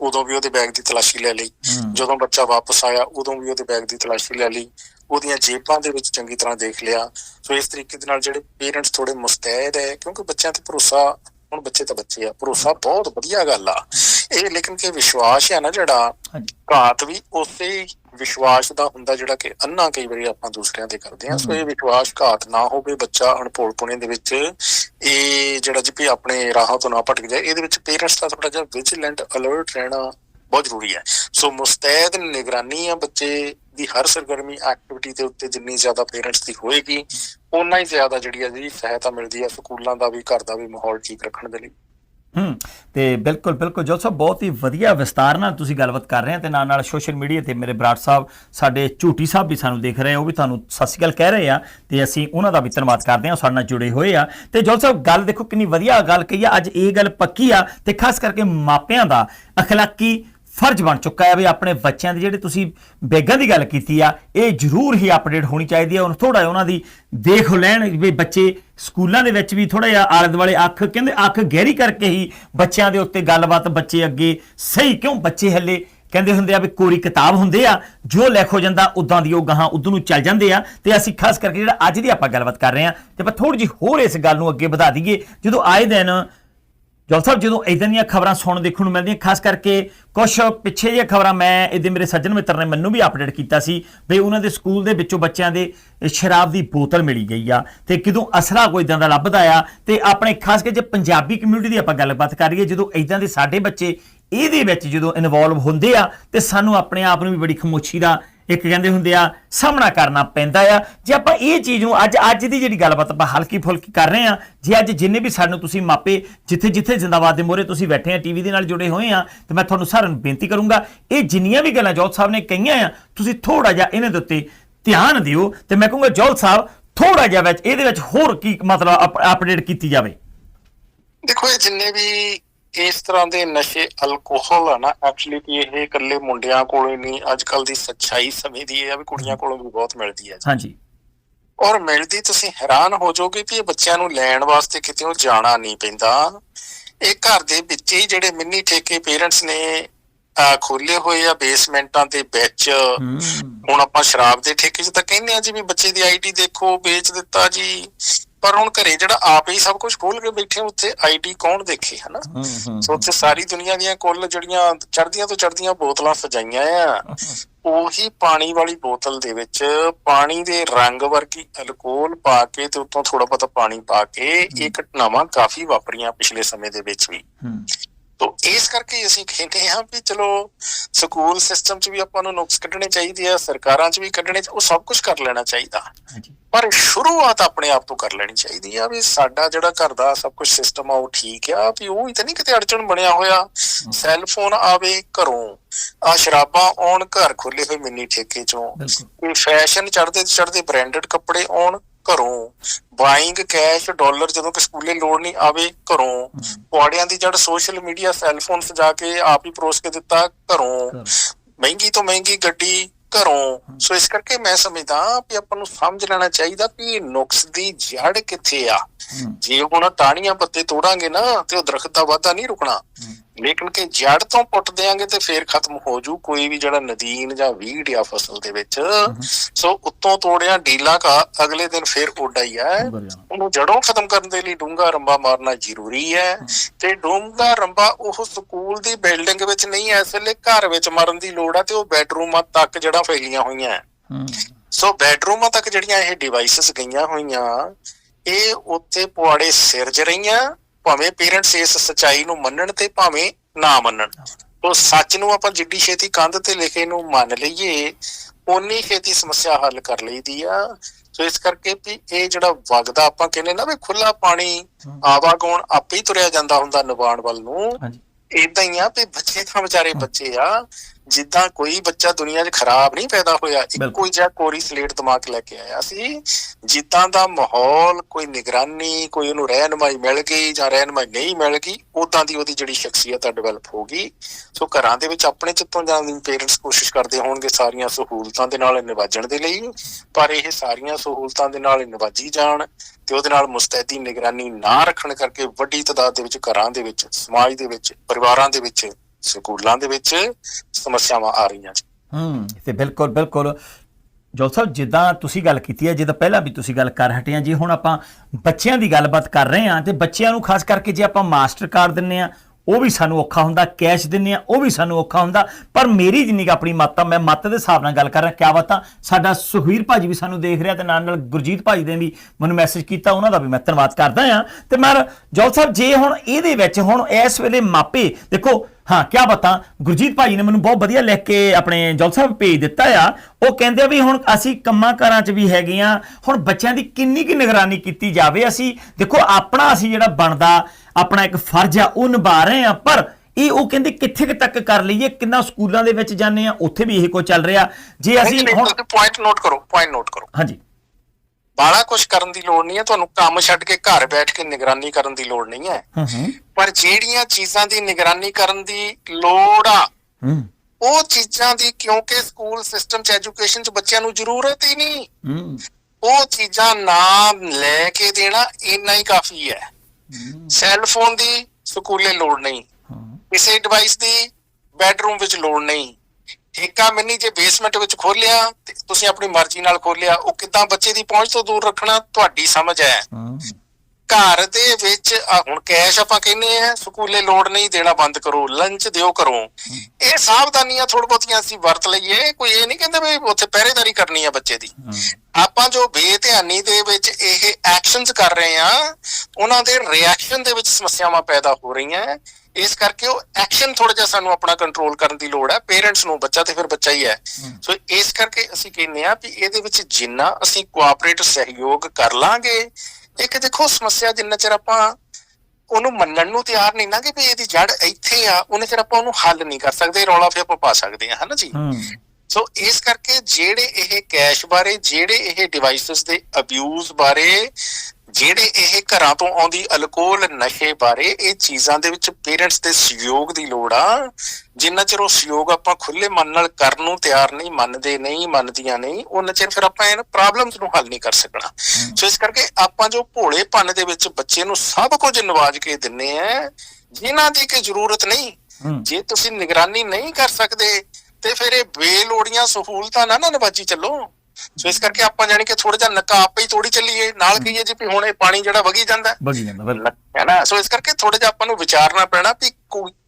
B: ਉਦੋਂ ਵੀ ਉਹਦੇ ਬੈਗ ਦੀ ਤਲਾਸ਼ੀ ਲੈ ਲਈ। ਜਦੋਂ ਬੱਚਾ ਵਾਪਸ ਆਇਆ ਉਦੋਂ ਵੀ ਉਹਦੇ ਬੈਗ ਦੀ ਤਲਾਸ਼ੀ ਲੈ ਲਈ। ਉਹਦੀਆਂ ਜੇਬਾਂ ਦੇ ਵਿੱਚ ਚੰਗੀ ਤਰ੍ਹਾਂ ਦੇਖ ਲਿਆ। ਸੋ ਇਸ ਤਰੀਕੇ ਦੇ ਨਾਲ ਜਿਹੜੇ ਪੇਰੈਂਟਸ ਥੋੜੇ ਮੁਸਤੈਦ ਹੈ ਕਿਉਂਕਿ ਬੱਚਿਆਂ ਤੇ ਭਰੋਸਾ ਹੁਣ ਬੱਚੇ ਤਾਂ ਬੱਚੇ ਆ ਭਰੋਸਾ ਬਹੁਤ ਵਧੀਆ ਗੱਲ ਆ। ਇਹ ਲੇਕਿਨ ਕਿ ਵਿਸ਼ਵਾਸ ਹੈ ਨਾ ਜਿਹੜਾ ਘਾਤ ਵੀ ਉਸੇ ਵਿਸ਼ਵਾਸ ਦਾ ਹੁੰਦਾ ਜਿਹੜਾ ਕਿ ਅੰਨਾ ਕਈ ਵਾਰੀ ਆਪਾਂ ਦੂਸਰਿਆਂ ਤੇ ਕਰਦੇ ਹਾਂ ਸੋ ਇਹ ਵਿਸ਼ਵਾਸ ਘਾਤ ਨਾ ਹੋਵੇ ਬੱਚਾ ਅਣਭੋਲਪੁਣੇ ਦੇ ਵਿੱਚ ਇਹ ਜਿਹੜਾ ਜੀ ਵੀ ਆਪਣੇ ਰਾਹਾਂ ਤੋਂ ਨਾ ਭਟਕ ਜਾਏ ਇਹਦੇ ਵਿੱਚ ਪੇਰੈਂਟਸ ਦਾ ਥੋੜਾ ਜਿਹਾ ਵਿਜੀਲੈਂਟ ਅਲਰਟ ਰਹਿਣਾ ਬਹੁਤ ਜ਼ਰੂਰੀ ਹੈ। ਸੋ ਮੁਸਤੈਦ ਨਿਗਰਾਨੀ ਆ ਬੱਚੇ ਦੀ, ਹਰ ਸਰਗਰਮੀ ਐਕਟੀਵਿਟੀ ਦੇ ਉੱਤੇ ਜਿੰਨੀ ਜ਼ਿਆਦਾ ਪੇਰੈਂਟਸ ਦੀ ਹੋਏਗੀ ਉਨਾ ਹੀ ਜ਼ਿਆਦਾ ਜਿਹੜੀ ਹੈ ਜੀ ਸਹਾਇਤਾ ਮਿਲਦੀ ਹੈ ਸਕੂਲਾਂ ਦਾ ਵੀ, ਘਰ ਦਾ ਵੀ ਮਾਹੌਲ ਠੀਕ ਰੱਖਣ ਦੇ ਲਈ।
A: ਹੂੰ, ਤੇ ਬਿਲਕੁਲ ਬਿਲਕੁਲ ਜੋ ਸਾਹਿਬ, ਬਹੁਤ ਹੀ ਵਧੀਆ ਵਿਸਤਾਰ ਨਾਲ ਤੁਸੀਂ ਗੱਲਬਾਤ ਕਰ ਰਹੇ ਆ ਤੇ ਨਾਲ ਨਾਲ ਸੋਸ਼ਲ ਮੀਡੀਆ ਤੇ ਮੇਰੇ ਬਰਾੜ ਸਾਹਿਬ, ਸਾਡੇ ਝੂਟੀ ਸਾਹਿਬ ਵੀ ਸਾਨੂੰ ਦੇਖ ਰਹੇ ਆ, ਉਹ ਵੀ ਤੁਹਾਨੂੰ ਸਤਿ ਸ਼੍ਰੀ ਅਕਾਲ ਕਹਿ ਰਹੇ ਆ ਤੇ ਅਸੀਂ ਉਹਨਾਂ ਦਾ ਵੀ ਧੰਨਵਾਦ ਕਰਦੇ ਆ ਸਾਡੇ ਨਾਲ ਜੁੜੇ ਹੋਏ ਆ। ਤੇ ਜੋ ਸਾਹਿਬ, ਗੱਲ ਦੇਖੋ ਕਿੰਨੀ ਵਧੀਆ ਗੱਲ ਕਹੀ ਆ, ਅੱਜ ਇਹ ਗੱਲ ਪੱਕੀ ਆ ਤੇ ਖਾਸ ਕਰਕੇ ਮਾਪਿਆਂ ਦਾ, ਅਖਲਾਕੀ ਫਰਜ਼ ਬਣ ਚੁੱਕਾ ਹੈ ਵੀ ਆਪਣੇ ਬੱਚਿਆਂ ਦੀ ਜਿਹੜੇ ਤੁਸੀਂ ਬੈਗਾਂ ਦੀ ਗੱਲ ਕੀਤੀ ਆ, ਇਹ ਜ਼ਰੂਰ ਹੀ ਅਪਡੇਟ ਹੋਣੀ ਚਾਹੀਦੀ ਹੈ ਉਹਨੂੰ ਥੋੜਾ ਉਹਨਾਂ ਦੀ ਦੇਖ ਲੈਣ ਵੀ ਬੱਚੇ ਸਕੂਲਾਂ ਦੇ ਵਿੱਚ ਵੀ ਥੋੜਾ ਜਿਹਾ ਆਲੇ ਦੁਆਲੇ ਅੱਖ, ਕਹਿੰਦੇ ਅੱਖ ਗਹਿਰੀ ਕਰਕੇ ਹੀ ਬੱਚਿਆਂ ਦੇ ਉੱਤੇ ਗੱਲਬਾਤ ਬੱਚੇ ਅੱਗੇ ਸਹੀ ਕਿਉਂ ਬੱਚੇ ਹੱਲੇ ਕਹਿੰਦੇ ਹੁੰਦੇ ਆ ਵੀ ਕੋਰੀ ਕਿਤਾਬ ਹੁੰਦੇ ਆ, ਜੋ ਲਿਖ ਹੋ ਜਾਂਦਾ ਉਦਾਂ ਦੀ ਉਹ ਗਾਹਾਂ ਉਦੋਂ ਨੂੰ ਚੱਲ ਜਾਂਦੇ ਆ। ਤੇ ਅਸੀਂ ਖਾਸ ਕਰਕੇ ਜਿਹੜਾ ਅੱਜ ਦੀ ਆਪਾਂ ਗੱਲਬਾਤ ਕਰ ਰਹੇ ਆ, ਤੇ ਆਪਾਂ ਥੋੜੀ ਜਿਹੀ ਹੋਰ ਇਸ ਗੱਲ ਨੂੰ ਅੱਗੇ ਵਧਾ ਦਈਏ। ਜਦੋਂ ਆਏ ਦਿਨ ਡਾਕਟਰ ਸਾਹਿਬ, ਜਦੋਂ ਇਦਾਂ ਦੀਆਂ ਖਬਰਾਂ ਸੁਣ ਦੇਖਣ ਨੂੰ ਮਿਲਦੀਆਂ, ਖਾਸ ਕਰਕੇ ਕੁਝ ਪਿੱਛੇ ਜਿਹੀਆਂ ਖਬਰਾਂ, ਮੈਂ ਇਹਦੇ ਮੇਰੇ ਸੱਜਣ ਮਿੱਤਰ ਨੇ ਮੈਨੂੰ ਵੀ ਅਪਡੇਟ ਕੀਤਾ ਸੀ ਵੀ ਉਹਨਾਂ ਦੇ ਸਕੂਲ ਦੇ ਵਿੱਚੋਂ ਬੱਚਿਆਂ ਦੇ ਸ਼ਰਾਬ ਦੀ ਬੋਤਲ ਮਿਲੀ ਗਈ ਆ ਤੇ ਕਿਦੋਂ ਅਸਲਾ ਕੋਈ ਇਦਾਂ ਦਾ ਲੱਭਦਾ ਆ ਤੇ ਆਪਣੇ ਖਾਸ ਕਰਕੇ ਜੇ ਪੰਜਾਬੀ ਕਮਿਊਨਿਟੀ ਦੀ ਆਪਾਂ ਗੱਲਬਾਤ ਕਰੀਏ ਜਦੋਂ ਇਦਾਂ ਦੇ ਸਾਡੇ ਬੱਚੇ ਇਹਦੇ ਵਿੱਚ ਜਦੋਂ ਇਨਵੋਲਵ ਹੁੰਦੇ ਆ ਤੇ ਸਾਨੂੰ ਆਪਣੇ ਆਪ ਨੂੰ ਵੀ ਬੜੀ ਖਮੋਛੀ ਦਾ ਇੱਕ ਕਹਿੰਦੇ ਹੁੰਦੇ ਆ, ਸਾਹਮਣਾ ਕਰਨਾ ਪੈਂਦਾ ਆ। ਜੇ ਆਪਾਂ ਇਹ ਚੀਜ਼ ਨੂੰ ਅੱਜ ਅੱਜ ਦੀ ਜਿਹੜੀ ਗੱਲਬਾਤ ਆਪਾਂ ਹਲਕੀ ਫੁਲਕੀ ਕਰ ਰਹੇ ਆ, ਜੇ ਅੱਜ ਜਿੰਨੇ ਵੀ ਸਾਨੂੰ ਤੁਸੀਂ ਮਾਪੇ, ਜਿੱਥੇ ਜਿੱਥੇ ਜਿੰਦਾਬਾਦ ਦੇ ਮੋਰੇ ਤੁਸੀਂ ਬੈਠੇ ਆ ਟੀਵੀ ਦੇ ਨਾਲ ਜੁੜੇ ਹੋਏ ਆ, ਤੇ ਮੈਂ ਤੁਹਾਨੂੰ ਸਾਰਿਆਂ ਨੂੰ ਬੇਨਤੀ ਕਰੂੰਗਾ, ਇਹ ਜਿੰਨੀਆਂ ਵੀ ਗੱਲਾਂ ਜੋਤ ਸਾਹਿਬ ਨੇ ਕਹੀਆਂ ਆ, ਤੁਸੀਂ ਥੋੜਾ ਜਿਹਾ ਇਹਨਾਂ ਦੇ ਉੱਤੇ ਧਿਆਨ ਦਿਓ, ਤੇ ਮੈਂ ਕਹੂੰਗਾ ਜੋਤ ਸਾਹਿਬ ਥੋੜਾ ਜਿਹਾ ਵਿੱਚ ਇਹਦੇ ਵਿੱਚ ਹੋਰ ਕੀ ਮਤਲਬ ਅਪਡੇਟ ਕੀਤੀ ਜਾਵੇ।
B: ਦੇਖੋ, ਇਹ ਜਿੰਨੇ ਵੀ ਇਸ ਤਰ੍ਹਾਂ ਦੇ ਨਸ਼ੇ ਅਲਕੋਹਲ ਆ ਨਾ ਐਕਚੁਅਲੀ ਕਿ ਇਹ ਇਕੱਲੇ ਮੁੰਡਿਆਂ ਕੋਲ ਹੀ ਨਹੀਂ ਅੱਜ ਕੱਲ ਦੀ ਸੱਚਾਈ ਸਮੇਂ ਦੀ ਇਹ ਆ ਵੀ ਕੁੜੀਆਂ ਕੋਲੋਂ ਵੀ ਬਹੁਤ ਮਿਲਦੀ ਹੈ।
A: ਹਾਂਜੀ।
B: ਔਰ ਮਿਲਦੀ ਤੁਸੀਂ ਹੈਰਾਨ ਹੋ ਜਾਓਗੇ ਕਿ ਇਹ ਬੱਚਿਆਂ ਨੂੰ ਲੈਣ ਵਾਸਤੇ ਕਿਤੇ ਜਾਣਾ ਨਹੀਂ ਪੈਂਦਾ। ਇਹ ਘਰ ਦੇ ਵਿੱਚ ਹੀ ਜਿਹੜੇ ਮਿੰਨੀ ਠੇਕੇ ਪੇਰੈਂਟਸ ਨੇ ਆ ਖੋਲੇ ਹੋਏ ਆ ਬੇਸਮੈਂਟਾਂ ਦੇ ਵਿੱਚ। ਹੁਣ ਆਪਾਂ ਸ਼ਰਾਬ ਦੇ ਠੇਕੇ 'ਚ ਤਾਂ ਕਹਿੰਦੇ ਆ ਜੀ ਵੀ ਬੱਚੇ ਦੀ ਆਈਡੀ ਦੇਖੋ ਵੇਚ ਦਿੱਤਾ ਜੀ। ਪਰ ਹੁਣ ਘਰੇ ਜਿਹੜਾ ਆਪ ਹੀ ਸਭ ਕੁਝ ਖੋਲ ਕੇ ਬੈਠੇ ਉੱਥੇ ਆਈਡੀ ਕੌਣ ਦੇਖੇ ਹਨਾ? ਸੋ ਉੱਥੇ ਸਾਰੀ ਦੁਨੀਆ ਦੀਆਂ ਕੁੱਲ ਜਿਹੜੀਆਂ ਚੜਦੀਆਂ ਤੋਂ ਚੜਦੀਆਂ ਬੋਤਲਾਂ ਸਜਾਈਆਂ ਆ ਉਹੀ ਪਾਣੀ ਵਾਲੀ ਬੋਤਲ ਦੇ ਵਿੱਚ ਪਾਣੀ ਦੇ ਰੰਗ ਵਰਗੀ ਅਲਕੋਹਲ ਪਾ ਕੇ ਤੇ ਉੱਤੋਂ ਥੋੜਾ ਬਹੁਤਾ ਪਾਣੀ ਪਾ ਕੇ ਇਹ ਘਟਨਾਵਾਂ ਕਾਫੀ ਵਾਪਰੀਆਂ ਪਿਛਲੇ ਸਮੇਂ ਦੇ ਵਿੱਚ ਵੀ। ਤੋ ਇਸ ਕਰਕੇ ਅਸੀਂ ਕਹਿੰਦੇ ਹਾਂ ਵੀ ਚਲੋ ਸਕੂਲ ਸਿਸਟਮ 'ਚ ਵੀ ਆਪਾਂ ਨੂੰ ਨੁਕਸ ਕੱਢਣੇ ਚਾਹੀਦੇ ਆ ਸਰਕਾਰਾਂ 'ਚ ਵੀ ਕੱਢਣੇ ਉਹ ਸਭ ਕੁਝ ਕਰ ਲੈਣਾ ਚਾਹੀਦਾ। ਪਰ ਸ਼ੁਰੂਆਤ ਆਪਣੇ ਆਪ ਤੋਂ ਕਰ ਲੈਣੀ ਚਾਹੀਦੀ ਆ ਵੀ ਸਾਡਾ ਜਿਹੜਾ ਘਰ ਦਾ ਸਭ ਕੁਝ ਸਿਸਟਮ ਆ ਉਹ ਠੀਕ ਆ ਵੀ ਉਹ ਹੀ ਤਾਂ ਨਹੀਂ ਕਿਤੇ ਅੜਚਣ ਬਣਿਆ ਹੋਇਆ। ਸੈੱਲ ਫੋਨ ਆਵੇ ਘਰੋਂ ਆ ਸ਼ਰਾਬਾਂ ਆਉਣ ਘਰ ਖੁੱਲੇ ਹੋਏ ਮਿੰਨੀ ਠੇਕੇ ਚੋਂ। ਇਹ ਫੈਸ਼ਨ ਚੜਦੇ ਚੜਦੇ ਬ੍ਰਾਂਡਡ ਕੱਪੜੇ ਆਉਣ ਘਰੋਂ। ਬਾਇੰਗ ਕੈਸ਼ ਡਾਲਰ ਜਦੋਂ ਕਿ ਸਕੂਲੇ ਲੋੜ ਨਹੀਂ ਆਵੇ ਘਰੋਂ। ਪੌੜਿਆਂ ਦੀ ਜੜ ਸੋਸ਼ਲ ਮੀਡੀਆ ਸੈੱਲ ਫੋਨ ਸਜਾ ਕੇ ਆਪ ਹੀ ਪਰੋਸ ਕੇ ਦਿੱਤਾ ਘਰੋਂ। ਮਹਿੰਗੀ ਤੋਂ ਮਹਿੰਗੀ ਗੱਡੀ ਘਰੋਂ। ਸੋ ਇਸ ਕਰਕੇ ਮੈਂ ਸਮਝਦਾ ਵੀ ਆਪਾਂ ਨੂੰ ਸਮਝ ਲੈਣਾ ਚਾਹੀਦਾ ਕਿ ਇਹ ਨੁਕਸ ਦੀ ਜੜ ਕਿੱਥੇ ਆ। ਜੇ ਹੁਣ ਟਾਹਣੀਆਂ ਪੱਤੇ ਤੋੜਾਂਗੇ ਨਾ ਤੇ ਉਹ ਦਰਖਤ ਦਾ ਵਾਧਾ ਨਹੀਂ ਰੁਕਣਾ। ਲੇਕਿਨ ਕਿ ਜੜ ਤੋਂ ਪੁੱਟ ਦੇਾਂਗੇ ਤੇ ਫੇਰ ਖਤਮ ਹੋ ਜੂ ਕੋਈ ਵੀ ਜਿਹੜਾ ਨਦੀਨ ਜਾਂ ਵੀੜ ਆ ਫਸਲ ਦੇ ਵਿੱਚ। ਸੋ ਉੱਤੋਂ ਤੋੜਿਆ ਡੀਲਾ ਕਾ ਅਗਲੇ ਦਿਨ ਫੇਰ ਉੱਡਾ ਹੀ ਹੈ। ਉਹਨੂੰ ਜੜੋਂ ਖਤਮ ਕਰਨ ਦੇ ਲਈ ਡੂੰਗਾ ਰੰਬਾ ਮਾਰਨਾ ਜ਼ਰੂਰੀ ਹੈ। ਤੇ ਡੂੰਗਾ ਰੰਬਾ ਉਹ ਸਕੂਲ ਦੀ ਬਿਲਡਿੰਗ ਵਿੱਚ ਨਹੀਂ ਇਸ ਵੇਲੇ ਘਰ ਵਿੱਚ ਮਾਰਨ ਦੀ ਲੋੜ ਆ ਤੇ ਉਹ ਬੈਡਰੂਮਾਂ ਤੱਕ ਜਿਹੜਾ ਫੈਲੀਆਂ ਹੋਈਆਂ। ਸੋ ਬੈਡਰੂਮਾਂ ਤੱਕ ਜਿਹੜੀਆਂ ਇਹ ਡਿਵਾਈਸਸ ਗਈਆਂ ਹੋਈਆਂ ਇਹ ਉੱਥੇ ਪੁਆੜੇ ਸਿਰਜ ਰਹੀਆਂ। ਭਾਵੇਂ ਪੇਰੈਂਟਸ ਇਸ ਸਚਾਈ ਨੂੰ ਮੰਨਣ ਤੇ ਭਾਵੇਂ ਨਾ ਮੰਨਣ। ਉਹ ਸੱਚ ਨੂੰ ਆਪਾਂ ਜਿੱਡੀ ਛੇਤੀ ਕੰਧ ਤੇ ਲਿਖੇ ਨੂੰ ਮੰਨ ਲਈਏ ਓਨੀ ਛੇਤੀ ਸਮੱਸਿਆ ਹੱਲ ਕਰ ਲਈਦੀ ਆ। ਸੋ ਇਸ ਕਰਕੇ ਵੀ ਇਹ ਜਿਹੜਾ ਵਗਦਾ ਆਪਾਂ ਕਹਿੰਦੇ ਨਾ ਵੀ ਖੁੱਲਾ ਪਾਣੀ ਆਵਾਗੁਣ ਆਪੇ ਹੀ ਤੁਰਿਆ ਜਾਂਦਾ ਹੁੰਦਾ ਨਿਵਾਣ ਵੱਲ ਨੂੰ।
A: ਹਾਂਜੀ।
B: ਇਦਾਂ ਹੀ ਆ ਵੀ ਬੱਚੇ ਤਾਂ ਵਿਚਾਰੇ ਬੱਚੇ ਆ। ਜਿੱਦਾਂ ਕੋਈ ਬੱਚਾ ਦੁਨੀਆ 'ਚ ਖਰਾਬ ਨਹੀਂ ਪੈਦਾ ਹੋਇਆ ਇੱਕੋ। ਹੀ ਜਿਹਾ ਕੋਰੀ ਸਲੇਟ ਦਿਮਾਗ ਲੈ ਕੇ ਆਇਆ ਸੀ ਜਿੱਦਾਂ ਦਾ ਮਾਹੌਲ ਕੋਈ ਨਿਗਰਾਨੀ ਕੋਈ ਉਹਨੂੰ ਰਹਿਨਮਾਈ ਮਿਲ ਗਈ ਜਾਂ ਰਹਿਨਮਾਈ ਨਹੀਂ ਮਿਲ ਗਈ ਉਦਾਂ ਦੀ ਉਹਦੀ ਜਿਹੜੀ ਸ਼ਖਸੀਅਤ ਆ ਡਿਵੈਲਪ ਹੋ ਗਈ ਸੋ ਘਰਾਂ ਦੇ ਵਿੱਚ ਆਪਣੇ ਚਿੱਤੋਂ ਜਾਣ ਦੀ ਪੇਰੈਂਟਸ ਕੋਸ਼ਿਸ਼ ਕਰਦੇ ਹੋਣਗੇ ਸਾਰੀਆਂ ਸਹੂਲਤਾਂ ਦੇ ਨਾਲ ਨਿਵਾਜਣ ਦੇ ਲਈ ਪਰ ਇਹ ਸਾਰੀਆਂ ਸਹੂਲਤਾਂ ਦੇ ਨਾਲ ਨਿਵਾਜੀ ਜਾਣ ਤੇ ਉਹਦੇ ਨਾਲ ਮੁਸਤੈਦੀ ਨਿਗਰਾਨੀ ਨਾ ਰੱਖਣ ਕਰਕੇ ਵੱਡੀ ਤਾਦਾਦ ਦੇ ਵਿੱਚ ਘਰਾਂ ਦੇ ਵਿੱਚ ਸਮਾਜ ਦੇ ਵਿੱਚ ਪਰਿਵਾਰਾਂ ਦੇ ਵਿੱਚ ਸਕੂਲਾਂ ਦੇ ਵਿੱਚ ਸਮੱਸਿਆਵਾਂ ਆ ਰਹੀਆਂ ਜੀ।
A: ਹੂੰ, ਤੇ ਬਿਲਕੁਲ ਬਿਲਕੁਲ। ਜੋਲ ਸਾਹਿਬ, ਜਿੱਦਾਂ ਤੁਸੀਂ ਗੱਲ ਕੀਤੀ ਹੈ ਜਿੱਦਾਂ ਪਹਿਲਾਂ ਵੀ ਤੁਸੀਂ ਗੱਲ ਕਰ ਹਟੇ ਆ, ਜੇ ਹੁਣ ਆਪਾਂ ਬੱਚਿਆਂ ਦੀ ਗੱਲਬਾਤ ਕਰ ਰਹੇ ਆ ਤੇ ਬੱਚਿਆਂ ਨੂੰ ਖਾਸ ਕਰਕੇ ਜੇ ਆਪਾਂ ਮਾਸਟਰ ਕਾਰਡ ਦਿੰਨੇ ਆ ਉਹ ਵੀ ਸਾਨੂੰ ਔਖਾ ਹੁੰਦਾ, ਕੈਸ਼ ਦਿੰਨੇ ਆ ਉਹ ਵੀ ਸਾਨੂੰ ਔਖਾ ਹੁੰਦਾ। ਪਰ ਮੇਰੀ ਜਿੰਨੀ ਕੁ ਆਪਣੀ ਮਾਤਾ ਮੈਂ ਮੱਤ ਦੇ ਹਿਸਾਬ ਨਾਲ ਗੱਲ ਕਰ ਰਿਹਾ, ਕਿਆ ਬਾਤਾਂ? ਸਾਡਾ ਸੁਖਵੀਰ ਭਾਜੀ ਵੀ ਸਾਨੂੰ ਦੇਖ ਰਿਹਾ ਤੇ ਨਾਲ ਨਾਲ ਗੁਰਜੀਤ ਭਾਜੀ ਨੇ ਵੀ ਮੈਨੂੰ ਮੈਸੇਜ ਕੀਤਾ, ਉਹਨਾਂ ਦਾ ਵੀ ਮੈਂ ਧੰਨਵਾਦ ਕਰਦਾ ਆ ਤੇ ਮੈਂ ਜੋਲ ਸਾਹਿਬ, ਜੇ ਹੁਣ ਇਹਦੇ ਵਿੱਚ, ਹੁਣ ਇਸ ਵੇਲੇ ਮਾਪੇ, ਦੇਖੋ ਹਾਂ ਕੀ ਬਤਾ? ਗੁਰਜੀਤ ਭਾਈ ਨੇ ਮੈਨੂੰ ਬਹੁਤ ਵਧੀਆ ਲਿਖ ਕੇ ਆਪਣੇ ਜੌਲ ਸਾਹਿਬ ਭੇਜ ਦਿੱਤਾ ਆ। ਉਹ ਕਹਿੰਦੇ ਆ ਵੀ ਹੁਣ ਅਸੀਂ ਕੰਮਾਂ ਕਾਰਾਂ 'ਚ ਵੀ ਹੈਗੇ ਆ। ਹੁਣ ਬੱਚਿਆਂ ਦੀ ਕਿੰਨੀ ਕੀ ਨਿਗਰਾਨੀ ਕੀਤੀ ਜਾਵੇ ਅਸੀਂ। ਦੇਖੋ ਆਪਣਾ ਅਸੀਂ ਜਿਹੜਾ ਬਣਦਾ ਆਪਣਾ ਇੱਕ ਫਰਜ਼ ਆ ਉਹ ਨਿਭਾ ਰਹੇ ਆ। ਪਰ ਇਹ ਉਹ ਕਹਿੰਦੇ ਕਿੱਥੇ ਕੁ ਤੱਕ ਕਰ ਲਈਏ ਕਿੰਨਾ ਸਕੂਲਾਂ ਦੇ ਵਿੱਚ ਜਾਂਦੇ ਆ ਉੱਥੇ ਵੀ ਇਹ ਕੁਝ ਚੱਲ ਰਿਹਾ। ਜੇ ਅਸੀਂ ਹੁਣ
B: ਪੁਆਇੰਟ ਨੋਟ ਕਰੋ ਪੁਆਇੰਟ ਨੋਟ ਕਰੋ।
A: ਹਾਂਜੀ।
B: ਬਾਲਾ ਕੁਝ ਕਰਨ ਦੀ ਲੋੜ ਨਹੀਂ ਹੈ ਤੁਹਾਨੂੰ ਕੰਮ ਛੱਡ ਕੇ ਘਰ ਬੈਠ ਕੇ ਨਿਗਰਾਨੀ ਕਰਨ ਦੀ ਲੋੜ ਨਹੀਂ ਹੈ। ਪਰ ਜਿਹੜੀਆਂ ਚੀਜ਼ਾਂ ਦੀ ਨਿਗਰਾਨੀ ਕਰਨ ਦੀ ਲੋੜ ਆ ਉਹ ਚੀਜ਼ਾਂ ਦੀ ਕਿਉਂਕਿ ਸਕੂਲ ਸਿਸਟਮ 'ਚ ਐਜੂਕੇਸ਼ਨ 'ਚ ਬੱਚਿਆਂ ਨੂੰ ਜ਼ਰੂਰਤ ਹੀ ਨਹੀਂ। ਉਹ ਚੀਜ਼ਾਂ ਨਾ ਲੈ ਕੇ ਦੇਣਾ ਇੰਨਾ ਹੀ ਕਾਫੀ ਹੈ। ਸੈੱਲ ਫੋਨ ਦੀ ਸਕੂਲੇ ਲੋੜ ਨਹੀਂ। ਕਿਸੇ ਡਿਵਾਈਸ ਦੀ ਬੈਡਰੂਮ ਵਿੱਚ ਲੋੜ ਨਹੀਂ। ਠੇਕਾ ਮਿੰਨੀ ਜੇ ਬੇਸਮੈਂਟ ਵਿੱਚ ਖੋਲਿਆ ਤੇ ਤੁਸੀਂ ਆਪਣੀ ਮਰਜ਼ੀ ਨਾਲ ਖੋਲਿਆ, ਉਹ ਕਿਦਾਂ ਬੱਚੇ ਦੀ ਪਹੁੰਚ ਤੋਂ ਦੂਰ ਰੱਖਣਾ, ਤੁਹਾਡੀ ਸਮਝ ਹੈ। ਘਰ ਦੇ ਵਿੱਚ ਹੁਣ ਕੈਸ਼ ਆਪਾਂ ਕਹਿੰਦੇ ਆ ਸਕੂਲੇ ਲੋੜ ਨਹੀਂ ਦੇਣਾ ਬੰਦ ਕਰੋ ਲੰਚ ਦਿਓ ਕਰੋ ਇਹ ਸਾਵਧਾਨੀਆਂ ਥੋੜ ਬਹੁਤੀਆਂ ਅਸੀਂ ਵਰਤ ਲਈਏ। ਕੋਈ ਇਹ ਨਹੀਂ ਕਹਿੰਦਾ ਵੀ ਉੱਥੇ ਪਹਿਰੇਦਾਰੀ ਕਰਨੀ ਆ ਬੱਚੇ ਦੀ। ਆਪਾਂ ਜੋ ਬੇਧਿਆਨੀ ਦੇ ਵਿੱਚ ਇਹ ਐਕਸ਼ਨਸ ਕਰ ਰਹੇ ਆ ਉਹਨਾਂ ਦੇ ਰਿਐਕਸ਼ਨ ਦੇ ਵਿੱਚ ਸਮੱਸਿਆਵਾਂ ਪੈਦਾ ਹੋ ਰਹੀਆਂ। ਇਸ ਕਰਕੇ ਉਹ ਐਕਸ਼ਨ ਥੋੜਾ ਜਿਹਾ ਸਾਨੂੰ ਆਪਣਾ ਕੰਟਰੋਲ ਕਰਨ ਦੀ ਲੋੜ ਹੈ। ਪੇਰੈਂਟਸ ਨੂੰ ਬੱਚਾ ਤੇ ਫਿਰ ਬੱਚਾ ਹੀ ਹੈ। ਸੋ ਇਸ ਕਰਕੇ ਅਸੀਂ ਕਹਿੰਦੇ ਆ ਵੀ ਇਹਦੇ ਵਿੱਚ ਜਿੰਨਾ ਅਸੀਂ ਕੋਆਪਰੇਟ ਸਹਿਯੋਗ ਕਰ ਲਾਂਗੇ ਇੱਕ ਦੇਖੋ ਸਮੱਸਿਆ ਜਿੰਨਾ ਚਿਰ ਆਪਾਂ ਉਹਨੂੰ ਮੰਨਣ ਨੂੰ ਤਿਆਰ ਨਹੀਂ ਨਾ ਕਿ ਵੀ ਇਹਦੀ ਜੜ ਇੱਥੇ ਆ ਉਹਨੇ ਚਿਰ ਆਪਾਂ ਉਹਨੂੰ ਹੱਲ ਨਹੀਂ ਕਰ ਸਕਦੇ ਰੌਲਾ ਫਿਰ ਆਪਾਂ ਪਾ ਸਕਦੇ ਆ ਹਨਾ ਜੀ?
A: ਹੂੰ।
B: ਸੋ ਇਸ ਕਰਕੇ ਜਿਹੜੇ ਇਹ ਕੈਸ਼ ਬਾਰੇ ਜਿਹੜੇ ਇਹ ਡਿਵਾਈਸਸ ਦੇ ਅਬਿਊਜ਼ ਬਾਰੇ ਜਿਹੜੇ ਇਹ ਘਰਾਂ ਤੋਂ ਆਉਂਦੀ ਅਲਕੋਹਲ ਨਸ਼ੇ ਬਾਰੇ ਇਹ ਚੀਜ਼ਾਂ ਦੇ ਵਿੱਚ ਪੇਰੈਂਟਸ ਦੇ ਸਹਿਯੋਗ ਦੀ ਲੋੜ ਆ। ਜਿੰਨਾ ਚਿਰ ਉਹ ਸਹਿਯੋਗ ਆਪਾਂ ਖੁੱਲੇ ਮਨ ਨਾਲ ਕਰਨ ਨੂੰ ਤਿਆਰ ਨਹੀਂ ਮੰਨਦੇ ਨਹੀਂ ਮੰਨਦੀਆਂ ਨਹੀਂ ਉਹਨਾਂ ਚਿਰ ਫਿਰ ਆਪਾਂ ਇਹਨਾਂ ਪ੍ਰੋਬਲਮਸ ਨੂੰ ਹੱਲ ਨਹੀਂ ਕਰ ਸਕਣਾ। ਸੋ ਇਸ ਕਰਕੇ ਆਪਾਂ ਜੋ ਭੋਲੇ ਪੰਨ ਦੇ ਵਿੱਚ ਬੱਚੇ ਨੂੰ ਸਭ ਕੁਝ ਨਵਾਜ ਕੇ ਦਿੰਨੇ ਆ ਜਿਨ੍ਹਾਂ ਦੀ ਕਿ ਜ਼ਰੂਰਤ ਨਹੀਂ ਜੇ ਤੁਸੀਂ ਨਿਗਰਾਨੀ ਨਹੀਂ ਕਰ ਸਕਦੇ ਤੇ ਫਿਰ ਇਹ ਬੇਲੋੜੀਆਂ ਸਹੂਲਤਾਂ ਨਾ ਨਾ ਨਵਾਜੀ ਚੱਲੋ। ਸੋ ਇਸ ਕਰਕੇ ਆਪਾਂ ਜਾਣੀ ਕਿ ਥੋੜਾ ਜਿਹਾ ਨਕਾਬ ਹੀ ਤੋੜੀ ਚੱਲੀਏ ਨਾਲ ਕਹੀਏ ਜੀ ਵੀ ਹੁਣ ਇਹ ਪਾਣੀ ਜਿਹੜਾ ਵਗੀ ਜਾਂਦਾ।
A: ਬਗੀ ਜਾਂਦਾ ਬਿਲਕੁਲ।
B: ਹੈ ਨਾ? ਸੋ ਇਸ ਕਰਕੇ ਥੋੜਾ ਜਿਹਾ ਆਪਾਂ ਨੂੰ ਵਿਚਾਰਨਾ ਪੈਣਾ ਵੀ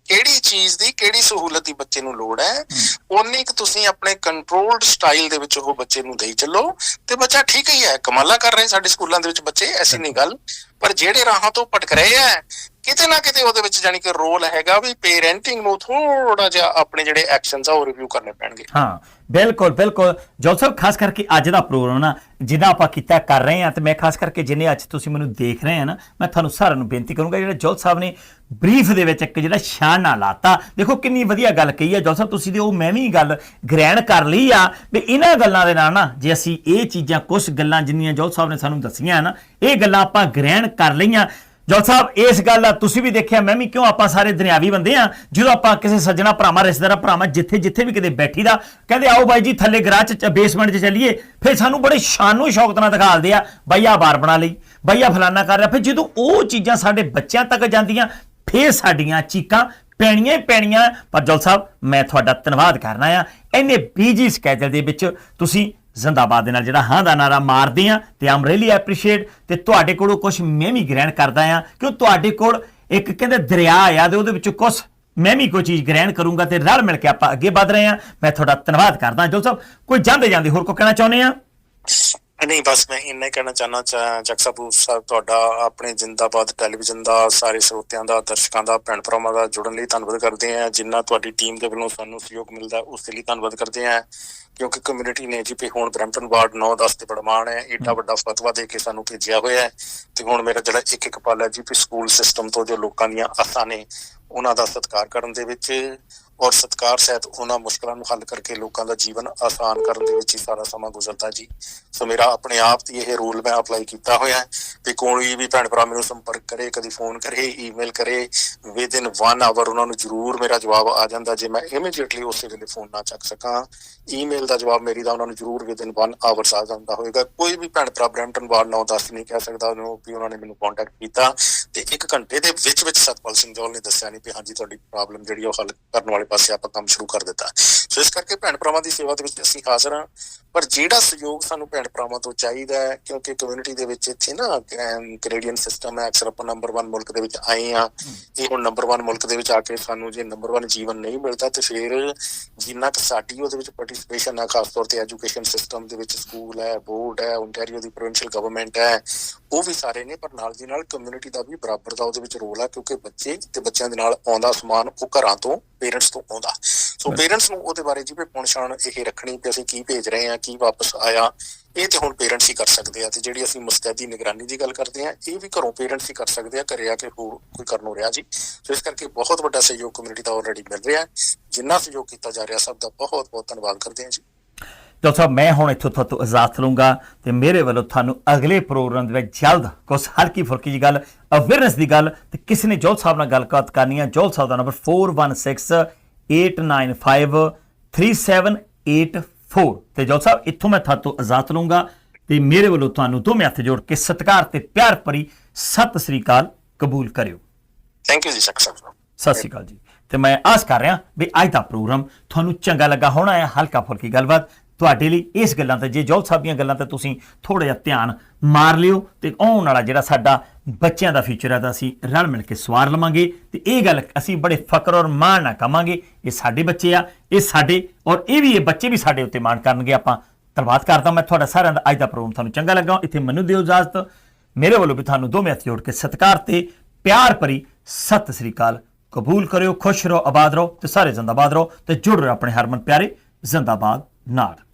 B: ਕਿਹੜੀ ਚੀਜ਼ ਦੀ ਕਿਹੜੀ ਸਹੂਲਤ ਦੀ ਬੱਚੇ ਨੂੰ ਲੋੜ ਹੈ। ਉਨੀ ਕੁ ਤੁਸੀਂ ਆਪਣੇ ਕੰਟਰੋਲਡ ਸਟਾਈਲ ਦੇ ਵਿੱਚ ਉਹ ਬੱਚੇ ਨੂੰ ਦੇਈ ਚੱਲੋ ਤੇ ਬੱਚਾ ਠੀਕ ਹੀ ਹੈ ਕਮਾਲਾਂ ਕਰ ਰਹੇ ਸਾਡੇ ਸਕੂਲਾਂ ਦੇ ਵਿੱਚ ਬੱਚੇ ਐਸੀ ਨਹੀਂ ਗੱਲ। ਪਰ ਜਿਹੜੇ ਰਾਹਾਂ ਤੋਂ ਭਟਕ ਰਹੇ ਆ ਕਿਤੇ ਨਾ ਕਿਤੇ ਉਹਦੇ ਵਿੱਚ ਜਾਣੀ ਕਿ ਰੋਲ ਹੈਗਾ ਵੀ ਪੇਰੈਂਟਿੰਗ ਨੂੰ ਥੋੜਾ ਜਿਹਾ ਆਪਣੇ ਜਿਹੜੇ ਐਕਸ਼ਨਸ ਆ ਉਹ ਰਿਵਿਊ ਕਰਨੇ ਪੈਣਗੇ।
A: ਹਾਂ, ਬਿਲਕੁਲ ਬਿਲਕੁਲ। ਜੋਲ ਸਾਹਿਬ ਖਾਸ ਕਰਕੇ ਅੱਜ ਦਾ ਪ੍ਰੋਗਰਾਮ ਨਾ ਜਿੰਨਾ ਆਪਾਂ ਕੀਤਾ ਕਰ ਰਹੇ ਹਾਂ, ਤੇ ਮੈਂ ਖਾਸ ਕਰਕੇ ਜਿੰਨੇ ਅੱਜ ਤੁਸੀਂ ਮੈਨੂੰ ਦੇਖ ਰਹੇ ਆ ਨਾ, ਮੈਂ ਤੁਹਾਨੂੰ ਸਾਰਿਆਂ ਨੂੰ ਬੇਨਤੀ ਕਰੂੰਗਾ, ਜਿਹੜਾ ਜੋਲ ਸਾਹਿਬ ਨੇ ਬਰੀਫ ਦੇ ਵਿੱਚ ਇੱਕ ਜਿਹੜਾ ਸ਼ਾਨਾ ਲਾਤਾ, ਦੇਖੋ ਕਿੰਨੀ ਵਧੀਆ ਗੱਲ ਕਹੀ ਹੈ ਜੋਲ ਸਾਹਿਬ ਤੁਸੀਂ ਦੇ ਉਹ ਮੈਂ ਵੀ ਗੱਲ ਗ੍ਰਹਿਣ ਕਰ ਲਈ ਆ, ਵੀ ਇਹਨਾਂ ਗੱਲਾਂ ਦੇ ਨਾਲ ਨਾ, ਜੇ ਅਸੀਂ ਇਹ ਚੀਜ਼ਾਂ ਕੁਝ ਗੱਲਾਂ ਜਿੰਨੀਆਂ ਜੋਲ ਸਾਹਿਬ ਨੇ ਸਾਨੂੰ ਦੱਸੀਆਂ ਨਾ, ਇਹ ਗੱਲਾਂ ਆਪਾਂ ਗ੍ਰਹਿਣ ਕਰ ਲਈਆਂ। ਜਲ ਸਾਹਿਬ, ਇਸ ਗੱਲ ਦਾ ਤੁਸੀਂ ਵੀ ਦੇਖਿਆ, ਮੈਂ ਵੀ ਕਿਉਂ ਆਪਾਂ ਸਾਰੇ ਦੁਨਿਆਵੀ ਬੰਦੇ ਆ, ਜਦੋਂ ਆਪਾਂ ਕਿਸੇ ਸੱਜਣਾ ਭਰਾਵਾਂ, ਰਿਸ਼ਤੇਦਾਰਾਂ ਭਰਾਵਾਂ ਜਿੱਥੇ ਜਿੱਥੇ ਵੀ ਕਿਤੇ ਬੈਠੀ ਦਾ ਕਹਿੰਦੇ, ਆਓ ਬਾਈ ਜੀ, ਥੱਲੇ ਗਰਾਜ ਚ ਬੇਸਮੈਂਟ 'ਚ ਚੱਲੀਏ। ਫਿਰ ਸਾਨੂੰ ਬੜੇ ਸ਼ਾਨੋ ਸ਼ੌਕਤ ਨਾਲ ਦਿਖਾਲਦੇ ਆ, ਬਾਈ ਆ ਬਾਰ ਬਣਾ ਲਈ, ਬਾਈ ਆ ਫਲਾਨਾ ਕਰ ਰਿਹਾ। ਫਿਰ ਜਦੋਂ ਉਹ ਚੀਜ਼ਾਂ ਸਾਡੇ ਬੱਚਿਆਂ ਤੱਕ ਜਾਂਦੀਆਂ, ਫਿਰ ਸਾਡੀਆਂ ਚੀਕਾਂ ਪੈਣੀਆਂ ਹੀ ਪੈਣੀਆਂ। ਪਰ ਜੋਲ ਸਾਹਿਬ, ਮੈਂ ਤੁਹਾਡਾ ਧੰਨਵਾਦ ਕਰਨਾ ਆ। ਇੰਨੇ ਬੀਜੀ ਸਕੇਜਲ ਦੇ ਵਿੱਚ ਤੁਸੀਂ ਜ਼ਿੰਦਾਬਾਦ ਦੇ ਨਾਲ ਜਿਹੜਾ ਹਾਂ ਦਾ ਨਾਰਾ ਮਾਰਦੇ ਆ ਤੇ ਆਮ ਰੀਲੀ ਐਪਰੀਸ਼ੀਏਟ ਤੇ ਤੁਹਾਡੇ ਕੋਲੋਂ ਕੁਝ ਮੈਂ ਵੀ ਗ੍ਰਹਿਣ ਕਰਦਾ ਆ ਕਿਉਂ ਤੁਹਾਡੇ ਕੋਲ ਇੱਕ ਕਹਿੰਦੇ ਦਰਿਆ ਆ ਤੇ ਉਹਦੇ ਵਿੱਚੋਂ ਕੁਝ ਮੈਂ ਵੀ ਕੋਈ ਚੀਜ਼ ਗ੍ਰਹਿਣ ਕਰੂੰਗਾ ਤੇ ਰਲ ਮਿਲ ਕੇ ਆਪਾਂ ਅੱਗੇ ਵਧ ਰਹੇ ਆ ਮੈਂ ਤੁਹਾਡਾ ਧੰਨਵਾਦ ਕਰਦਾ ਜੋ ਸਾਹਿਬ। ਕੋਈ ਜਾਂਦੇ ਜਾਂਦੇ ਹੋਰ ਕੋ ਕਹਿਣਾ ਚਾਹੁੰਦੇ ਆ?
B: ਨਹੀਂ ਬਸ ਮੈਂ ਇੰਨਾ ਹੀ ਕਹਿਣਾ ਚਾਹਨਾ ਜਗਸਾਪੂਰ ਸਾਹਿਬ ਤੁਹਾਡਾ ਆਪਣੇ ਜਿੰਦਾਬਾਦ ਟੈਲੀਵਿਜ਼ਨ ਦਾ ਸਾਰੇ ਸਰੋਤਿਆਂ ਦਾ ਦਰਸ਼ਕਾਂ ਦਾ ਭੈਣ ਭਰਾਵਾਂ ਦਾ ਜੁੜਨ ਲਈ ਧੰਨਵਾਦ ਕਰਦੇ ਹਾਂ। ਜਿੰਨਾ ਤੁਹਾਡੀ ਟੀਮ ਦੇ ਵੱਲੋਂ ਸਾਨੂੰ ਸਹਿਯੋਗ ਮਿਲਦਾ ਉਸ ਲਈ ਧੰਨਵਾਦ ਕਰਦੇ ਹਾਂ। ਕਿਉਂਕਿ ਕਮਿਊਨਿਟੀ ਨੇ ਜੀ ਵੀ ਹੁਣ ਬ੍ਰੈਂਪਟਨ ਵਾਰਡ 9 10 ਤੇ ਬੜਾ ਮਾਣ ਹੈ। ਏਡਾ ਵੱਡਾ ਫਤਵਾ ਦੇ ਕੇ ਸਾਨੂੰ ਭੇਜਿਆ ਹੋਇਆ ਹੈ। ਤੇ ਹੁਣ ਮੇਰਾ ਜਿਹੜਾ ਇੱਕ ਇੱਕ ਪਲ ਜੀ ਵੀ ਸਕੂਲ ਸਿਸਟਮ ਤੋਂ ਜੋ ਲੋਕਾਂ ਦੀਆਂ ਆਸਾਂ ਨੇ ਉਹਨਾਂ ਦਾ ਸਤਿਕਾਰ ਕਰਨ ਦੇ ਵਿੱਚ ਔਰ ਸਤਿਕਾਰ ਸਹਿਤ ਉਹਨਾਂ ਮੁਸ਼ਕਲਾਂ ਨੂੰ ਹੱਲ ਕਰਕੇ ਲੋਕਾਂ ਦਾ ਜੀਵਨ ਆਸਾਨ ਕਰਨ ਦੇ ਵਿੱਚ ਹੀ ਸਾਰਾ ਸਮਾਂ ਗੁਜ਼ਰਦਾ ਜੀ। ਸੋ ਮੇਰਾ ਆਪਣੇ ਆਪ ਦੀ ਇਹ ਰੂਲ ਮੈਂ ਅਪਲਾਈ ਕੀਤਾ ਹੋਇਆ ਹੈ ਵੀ ਕੋਈ ਵੀ ਭੈਣ ਭਰਾ ਮੈਨੂੰ ਸੰਪਰਕ ਕਰੇ, ਕਦੀ ਫੋਨ ਕਰੇ ਈਮੇਲ ਕਰੇ ਵਿਦ ਇਨ 1 ਆਵਰ ਉਹਨਾਂ ਨੂੰ ਜ਼ਰੂਰ ਮੇਰਾ ਜਵਾਬ ਆ ਜਾਂਦਾ ਜੇ ਮੈਂ ਇਮੀਡੀਏਟਲੀ ਉਸੇ ਵੇਲੇ ਫੋਨ ਨਾ ਚੱਕ ਸਕਾਂ। ਈਮੇਲ ਦਾ ਜਵਾਬ ਮੇਰੀ ਦਾ ਉਹਨਾਂ ਨੂੰ ਜ਼ਰੂਰ ਵਿਦ ਇਨ 1 ਆਵਰਸ ਆ ਜਾਂਦਾ ਹੋਏਗਾ। ਕੋਈ ਵੀ ਭੈਣ ਭਰਾ ਬ੍ਰੈਂਟਨ ਵਾਰਡ 9 10 ਨਹੀਂ ਕਹਿ ਸਕਦਾ ਉਹਨੂੰ ਵੀ ਉਹਨਾਂ ਨੇ ਮੈਨੂੰ ਕੰਟੈਕਟ ਕੀਤਾ। ਤੇ ਇੱਕ ਘੰਟੇ ਦੇ ਵਿੱਚ ਵਿੱਚ ਸਤਪਾਲ ਸਿੰਘ ਜੋਲ ਨੇ ਦੱਸਿਆ ਨਹੀਂ ਵੀ ਹਾਂਜੀ ਤੁਹਾਡੀ ਪ੍ਰੋਬਲਮ ਜਿਹੜੀ ਉਹ ਹੱਲ ਕਰਨ ਵਾਲੇ ਪਾਸੇ ਆਪਾਂ ਕੰਮ ਸ਼ੁਰੂ ਕਰ ਦਿੱਤਾ। ਸੋ ਇਸ ਕਰਕੇ ਭੈਣ ਭਰਾਵਾਂ ਦੀ ਸੇਵਾ ਦੇ ਵਿੱਚ ਅਸੀਂ ਹਾਜ਼ਰ ਹਾਂ। ਪਰ ਜਿਹੜਾ ਸਹਿਯੋਗ ਸਾਨੂੰ ਭੈਣ ਭਰਾਵਾਂ ਤੋਂ ਚਾਹੀਦਾ ਹੈ, ਕਿਉਂਕਿ ਕਮਿਊਨਿਟੀ ਦੇ ਵਿੱਚ ਇੱਥੇ ਨਾ ਕੈਨੇਡੀਅਨ ਸਿਸਟਮ ਹੈ, ਅਕਸਰ ਆਪਾਂ ਨੰਬਰ 1 ਮੁਲਕ ਦੇ ਵਿੱਚ ਆਏ ਆ ਇਹ ਹੁਣ ਨੰਬਰ 1 ਮੁਲਕ ਦੇ ਵਿੱਚ ਆ ਕੇ ਸਾਨੂੰ ਜੇ ਨੰਬਰ 1 ਜੀਵਨ ਨਹੀਂ ਮਿਲਦਾ, ਤੇ ਫਿਰ ਜਿੰਨਾ ਕਿ ਸਾਡੀ ਉਹਦੇ ਵਿੱਚ ਪਾਰਟਿਸਿਪੇਸ਼ਨ ਹੈ, ਖਾਸ ਤੌਰ ਤੇ ਐਜੂਕੇਸ਼ਨ ਸਿਸਟਮ ਦੇ ਵਿੱਚ ਸਕੂਲ ਹੈ ਬੋਰਡ ਹੈ ਓਨਟਾਰੀਓ ਦੀ ਪ੍ਰੋਵਿੰਸ਼ੀਅਲ ਗਵਰਨਮੈਂਟ ਹੈ, ਉਹ ਵੀ ਸਾਰੇ ਨੇ, ਪਰ ਨਾਲ ਦੀ ਨਾਲ ਕਮਿਊਨਿਟੀ ਦਾ ਵੀ ਬਰਾਬਰ ਦਾ ਉਹਦੇ ਵਿੱਚ ਰੋਲ ਆ, ਕਿਉਂਕਿ ਬੱਚੇ ਤੇ ਬੱਚਿਆਂ ਦੇ ਨਾਲ ਆਉਂਦਾ ਸਮਾਨ ਉਹ ਘਰਾਂ ਤੋਂ ਪੇਰੈਂਟਸ ਤੋਂ ਆਉਂਦਾ। ਸੋ ਪੇਰੈਂਟਸ ਨੂੰ ਉਹਦੇ ਬਾਰੇ ਜਿਵੇਂ ਪੁਣਛਾਣ ਇਹ ਰੱਖਣੀ ਕਿ ਅਸੀਂ ਕੀ ਭੇਜ ਰਹੇ ਹਾਂ ਕੀ ਵਾਪਸ ਆਇਆ। ਇਹ ਤੇ ਹੁਣ ਪੇਰੈਂਟਸ ਹੀ ਕਰ ਸਕਦੇ ਆ ਤੇ ਜਿਹੜੀ ਅਸੀਂ ਮੁਸਤੈਦੀ ਨਿਗਰਾਨੀ ਦੀ ਗੱਲ ਕਰਦੇ ਆ ਇਹ ਵੀ ਘਰੋਂ ਪੇਰੈਂਟਸ ਹੀ ਕਰ ਸਕਦੇ ਆ ਘਰੇ ਆ ਕੇ ਹੋਰ ਕੋਈ ਕਰਨ ਨੂੰ ਰਿਹਾ ਜੀ। ਸੋ ਇਸ ਕਰਕੇ ਬਹੁਤ ਵੱਡਾ ਸਹਿਯੋਗ ਕਮਿਊਨਿਟੀ ਦਾ ਆਲਰੇਡੀ ਮਿਲ ਰਿਹਾ। ਜਿੰਨਾ ਸਹਿਯੋਗ ਕੀਤਾ ਜਾ ਰਿਹਾ ਸਭ ਦਾ ਬਹੁਤ ਬਹੁਤ ਧੰਨਵਾਦ ਕਰਦੇ ਹਾਂ ਜੀ।
A: ਡਾਕਟਰ ਸਾਹਿਬ ਮੈਂ ਹੁਣ ਇੱਥੋਂ ਤੁਹਾਨੂੰ ਇਜਾਜ਼ਤ ਲਵਾਂਗਾ ਤੇ ਮੇਰੇ ਵੱਲੋਂ ਤੁਹਾਨੂੰ ਅਗਲੇ ਪ੍ਰੋਗਰਾਮ ਦੇ ਵਿੱਚ ਜਲਦ ਕੁਝ ਹਲਕੀ ਫੁਲਕੀ ਜੀ ਗੱਲ ਅਵੇਅਰਨੈਸ ਦੀ ਗੱਲ ਤੇ ਕਿਸੇ ਨੇ ਜੋਲ ਸਾਹਿਬ ਨਾਲ ਗੱਲਬਾਤ ਕਰਨੀ ਹੈ ਜੋਲ ਸਾਹਿਬ ਦਾ ਨੰਬਰ 4168953784 ਤੇ ਜੋਲ ਸਾਹਿਬ ਇੱਥੋਂ ਮੈਂ ਤੁਹਾਨੂੰ ਇਜਾਜ਼ਤ ਲਵਾਂਗਾ ਤੇ ਮੇਰੇ ਵੱਲੋਂ ਤੁਹਾਨੂੰ ਦੋਵੇਂ ਹੱਥ ਜੋੜ ਕੇ ਸਤਿਕਾਰ ਤੇ ਪਿਆਰ ਭਰੀ ਸਤਿ ਸ੍ਰੀ ਅਕਾਲ ਕਬੂਲ ਕਰਿਓ।
B: ਥੈਂਕ ਯੂ ਜੀ
A: ਸਤਿ ਸ਼੍ਰੀ ਅਕਾਲ ਜੀ। ਤੇ ਮੈਂ ਆਸ ਕਰ ਰਿਹਾ ਵੀ ਅੱਜ ਦਾ ਪ੍ਰੋਗਰਾਮ ਤੁਹਾਨੂੰ ਚੰਗਾ ਲੱਗਾ ਹੋਣਾ ਹੈ ਹਲਕਾ ਫੁਲਕੀ ਗੱਲਬਾਤ। ਤੁਹਾਡੇ ਲਈ ਇਸ ਗੱਲਾਂ ਤੇ, ਜੇ ਜੋਲ ਸਾਹਿਬ ਦੀਆਂ ਗੱਲਾਂ ਤੇ ਤੁਸੀਂ ਥੋੜਾ ਜਿਹਾ ਧਿਆਨ ਮਾਰ ਲਿਓ ਤੇ ਆਉਣ ਵਾਲਾ ਜਿਹੜਾ ਸਾਡਾ ਬੱਚਿਆਂ ਦਾ ਫਿਊਚਰ ਹੈ ਤਾਂ ਅਸੀਂ ਰਲ ਮਿਲ ਕੇ ਸਵਾਰ ਲਵਾਂਗੇ ਤੇ ਇਹ ਗੱਲ ਅਸੀਂ ਬੜੇ ਫਕਰ ਔਰ ਮਾਣ ਨਾਲ ਕਵਾਂਗੇ, ਇਹ ਸਾਡੇ ਬੱਚੇ ਆ, ਇਹ ਸਾਡੇ ਔਰ ਇਹ ਵੀ, ਇਹ ਬੱਚੇ ਵੀ ਸਾਡੇ ਉੱਤੇ ਮਾਣ ਕਰਨਗੇ। ਆਪਾਂ ਧੰਨਵਾਦ ਕਰਦਾ ਮੈਂ ਤੁਹਾਡਾ ਸਾਰਿਆਂ ਦਾ। ਅੱਜ ਦਾ ਪ੍ਰੋਗਰਾਮ ਤੁਹਾਨੂੰ ਚੰਗਾ ਲੱਗਾ ਇੱਥੇ ਮੈਨੂੰ ਦਿਓ ਇਜਾਜ਼ਤ। ਮੇਰੇ ਵੱਲੋਂ ਵੀ ਤੁਹਾਨੂੰ ਦੋਵੇਂ ਹੱਥ ਜੋੜ ਕੇ ਸਤਿਕਾਰ ਤੇ ਪਿਆਰ ਭਰੀ ਸਤਿ ਸ੍ਰੀ ਅਕਾਲ। ਕਬੂਲ ਕਰਿਓ, ਖੁਸ਼ ਰਹੋ, ਆਬਾਦ ਰਹੋ ਤੇ ਸਾਰੇ ਜ਼ਿੰਦਾਬਾਦ ਰਹੋ ਤੇ ਜੁੜ ਰਹੋ ਆਪਣੇ ਹਰਮਨ ਪਿਆਰੇ ਜ਼ਿੰਦਾਬਾਦ। ਨਾਲ